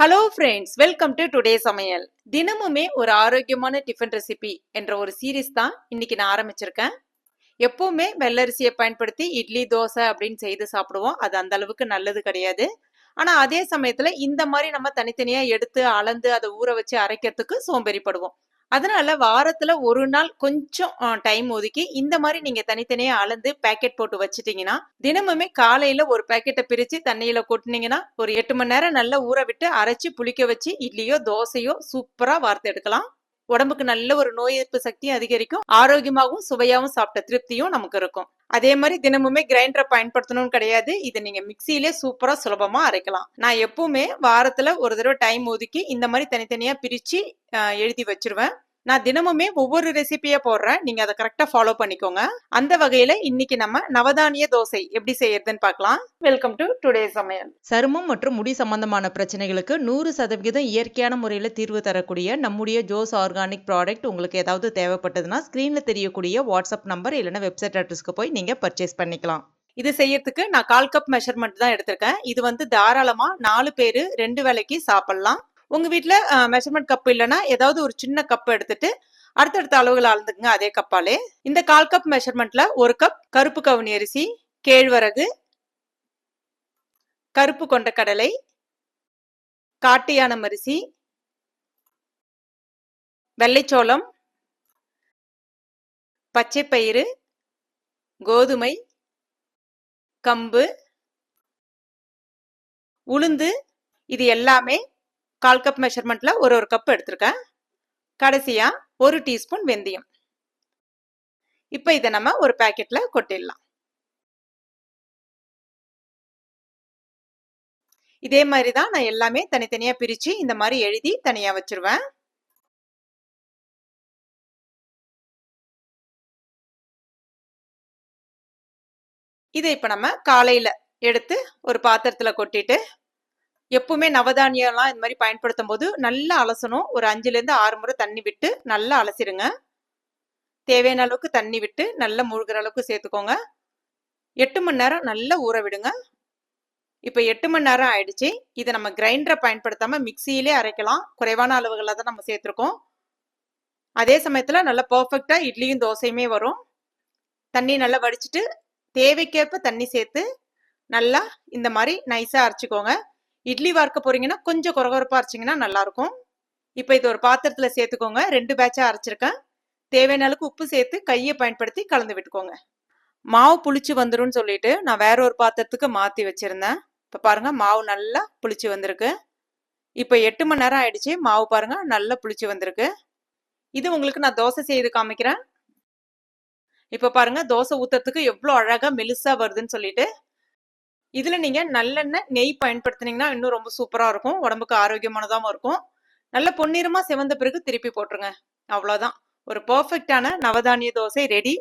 Hello friends welcome to today சமையல் தினமுமே ஒரு ஆரோக்கியமான டிஃபன் ரெசிபி என்ற ஒரு சீரீஸ் தான் இன்னைக்கு நான் ஆரம்பிச்சிருக்கேன். எப்பவுமே வெள்ளரிசியை பயன்படுத்தி இட்லி தோசை அப்படின்னு செய்து சாப்பிடுவோம். அது அந்த அளவுக்கு நல்லது கிடையாது. ஆனா அதே சமயத்துல இந்த மாதிரி நம்ம தனித்தனியா எடுத்து அளந்து அதை ஊற வச்சு அரைக்கிறதுக்கு சோம்பேறிப்படுவோம். அதனால வாரத்துல ஒரு நாள் கொஞ்சம் டைம் ஒதுக்கி இந்த மாதிரி நீங்க தனித்தனியா அளந்து பேக்கெட் போட்டு வச்சிட்டீங்கன்னா தினமுமே காலையில ஒரு பேக்கெட்டை பிரிச்சு தண்ணியில கொட்டினீங்கன்னா ஒரு எட்டு மணி நேரம் நல்லா ஊற விட்டு அரைச்சு புளிக்க வச்சு இட்லியோ தோசையோ சூப்பரா வார்த்து எடுக்கலாம். உடம்புக்கு நல்ல ஒரு நோய் எதிர்ப்பு சக்தியும் அதிகரிக்கும். ஆரோக்கியமாகவும் சுவையாகவும் சாப்பிட்ட திருப்தியும் நமக்கு இருக்கும். அதே மாதிரி தினமுமே கிரைண்டரை பயன்படுத்தணும்னு கிடையாது. இதை நீங்க மிக்சியிலே சூப்பரா சுலபமா அரைக்கலாம். நான் எப்பவுமே வாரத்துல ஒரு தடவை டைம் ஒதுக்கி இந்த மாதிரி தனித்தனியா பிரிச்சு எழுதி வச்சிருவேன். நான் தினமுமே ஒவ்வொரு ரெசிபியா போடுறேன். நீங்க அதை கரெக்டா ஃபாலோ பண்ணிக்கோங்க. அந்த வகையில இன்னைக்கு நம்ம நவதானிய தோசை எப்படி செய்யறதுன்னு பார்க்கலாம். வெல்கம் டு டுடே சமையல். சருமம் மற்றும் முடி சம்பந்தமான பிரச்சனைகளுக்கு நூறு சதவிகிதம் இயற்கையான முறையில் தீர்வு தரக்கூடிய நம்முடைய ஜோஸ் ஆர்கானிக் ப்ராடக்ட் உங்களுக்கு ஏதாவது தேவைப்பட்டதுன்னா ஸ்க்ரீனில் தெரியக்கூடிய வாட்ஸ்அப் நம்பர் இல்லைன்னா வெப்சைட் அட்ரஸ்க்கு போய் நீங்கள் பர்ச்சேஸ் பண்ணிக்கலாம். இது செய்யறதுக்கு நான் கால் கப் மெஷர்மெண்ட் தான் எடுத்திருக்கேன். இது வந்து தாராளமா நாலு பேரு ரெண்டு வேளைக்கு சாப்பிடலாம். உங்கள் வீட்டில் மெஷர்மெண்ட் கப் இல்லைன்னா ஏதாவது ஒரு சின்ன கப் எடுத்துட்டு அடுத்தடுத்த அளவுகள் அளந்துக்குங்க அதே கப்பாலே இந்த கால் கப் மெஷர்மெண்ட்ல ஒரு கப் கருப்பு கவுனி அரிசி கேழ்வரகு கருப்பு கொண்ட கடலை காட்டு அரிசி வெள்ளைச்சோளம் பச்சைப்பயிறு கோதுமை கம்பு உளுந்து இது எல்லாமே கால் கப் மெஷர்மெண்ட்ல ஒரு ஒரு கப் எடுத்திருக்கேன். கடைசியா ஒரு டீஸ்பூன் வெந்தயம். இப்போ இதை நம்ம ஒரு பாக்கெட்ல கொட்டிடலாம். இதே மாதிரி தான் நான் எல்லாமே தனித்தனியா பிரிச்சு இந்த மாதிரி எழுதி தனியா வச்சிருவேன். இதை இப்போ நம்ம காலையில எடுத்து ஒரு பாத்திரத்துல கொட்டிட்டு எப்பவுமே நவதானியம்லாம் இந்த மாதிரி பயன்படுத்தும் போது நல்லா அலசணும். ஒரு அஞ்சுலேருந்து ஆறு முறை தண்ணி விட்டு நல்லா அலசிடுங்க. தேவையான அளவுக்கு தண்ணி விட்டு நல்லா முழுகிற அளவுக்கு சேர்த்துக்கோங்க. எட்டு மணி நேரம் நல்லா ஊற விடுங்க. இப்போ எட்டு மணி நேரம் ஆயிடுச்சு. இதை நம்ம கிரைண்டரை பயன்படுத்தாமல் மிக்சியிலே அரைக்கலாம். குறைவான அளவுகளில் தான் நம்ம சேர்த்துருக்கோம். அதே சமயத்தில் நல்லா பர்ஃபெக்டாக இட்லியும் தோசையுமே வரும். தண்ணி நல்லா வடிச்சிட்டு தேவைக்கேற்ப தண்ணி சேர்த்து நல்லா இந்த மாதிரி நைஸாக அரைச்சிக்கோங்க. இட்லி வார்க்க போறீங்கன்னா கொஞ்சம் குறகுறப்பா அரைச்சிங்கன்னா நல்லா இருக்கும் இப்போ இது ஒரு பாத்திரத்துல சேர்த்துக்கோங்க. ரெண்டு பேட்சா அரைச்சிருக்கேன். தேவையான அளவுக்கு உப்பு சேர்த்து கையை பயன்படுத்தி கலந்து விட்டுக்கோங்க. மாவு புளிச்சு வந்துரும்னு சொல்லிட்டு நான் வேற ஒரு பாத்திரத்துக்கு மாத்தி வச்சிருந்தேன். இப்போ பாருங்க மாவு நல்லா புளிச்சு வந்திருக்கு. இப்போ எட்டு மணி நேரம் ஆயிடுச்சு. மாவு பாருங்க நல்லா புளிச்சு வந்திருக்கு. இது உங்களுக்கு நான் தோசை செய்து காமிக்கிறேன். இப்போ பாருங்க தோசை ஊத்துறதுக்கு எவ்வளோ அழகாக மெலுசாக வருதுன்னு சொல்லிட்டு இதுல நீங்க நல்லெண்ணெய் நெய் பயன்படுத்தினீங்கன்னா இன்னும் ரொம்ப சூப்பரா இருக்கும். உடம்புக்கு ஆரோக்கியமானதாகவும் இருக்கும். நல்ல பொன்னிறமா சிவந்த பிறகு திருப்பி போட்டுருங்க. அவ்வளவுதான். ஒரு பர்ஃபெக்டான நவதானிய தோசை ரெடி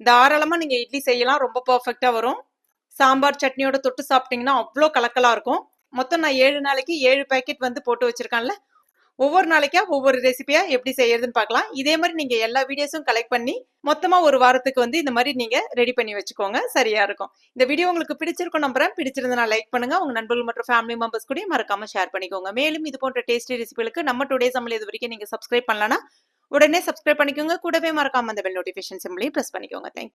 தாராளமா நீங்க இட்லி செய்யலாம். ரொம்ப பர்ஃபெக்டா வரும். சாம்பார் சட்னியோட தொட்டு சாப்பிட்டீங்கன்னா அவ்வளோ கலக்கலா இருக்கும். மொத்தம் நான் ஏழு நாளைக்கு ஏழு பேக்கெட் வந்து போட்டு வச்சிருக்கேன்ல ஒவ்வொரு நாளைக்கா ஒவ்வொரு ரெசிபியா எப்படி செய்யறதுன்னு பார்க்கலாம். இதே மாதிரி நீங்க எல்லா வீடியோஸும் கலெக்ட் பண்ணி மொத்தமா ஒரு வாரத்துக்கு வந்து இந்த மாதிரி நீங்க ரெடி பண்ணி வச்சுக்கோங்க. சரியா இருக்கும். இந்த வீடியோ உங்களுக்கு பிடிச்சிருக்கும் நம்புறேன். பிடிச்சிருந்தா லைக் பண்ணுங்க. உங்க நண்பர்கள் மற்றும் ஃபேமிலி மெம்பர்ஸ் கூட மறக்காம ஷேர் பண்ணிக்கோங்க. மேலும் இது போன்ற டேஸ்டி ரெசிபிகளுக்கு நம்ம டுடே சமையல் இது வரைக்கும் நீங்க சப்ஸ்கிரைப் பண்ணலாம்னா உடனே சப்ஸ்கிரைப் பண்ணிக்கோங்க. கூடவே மறக்காம அந்த பெல் நோட்டிஃபிகேஷன் சிம்லையும் ப்ரெஸ் பண்ணிக்கோங்க. தேங்க்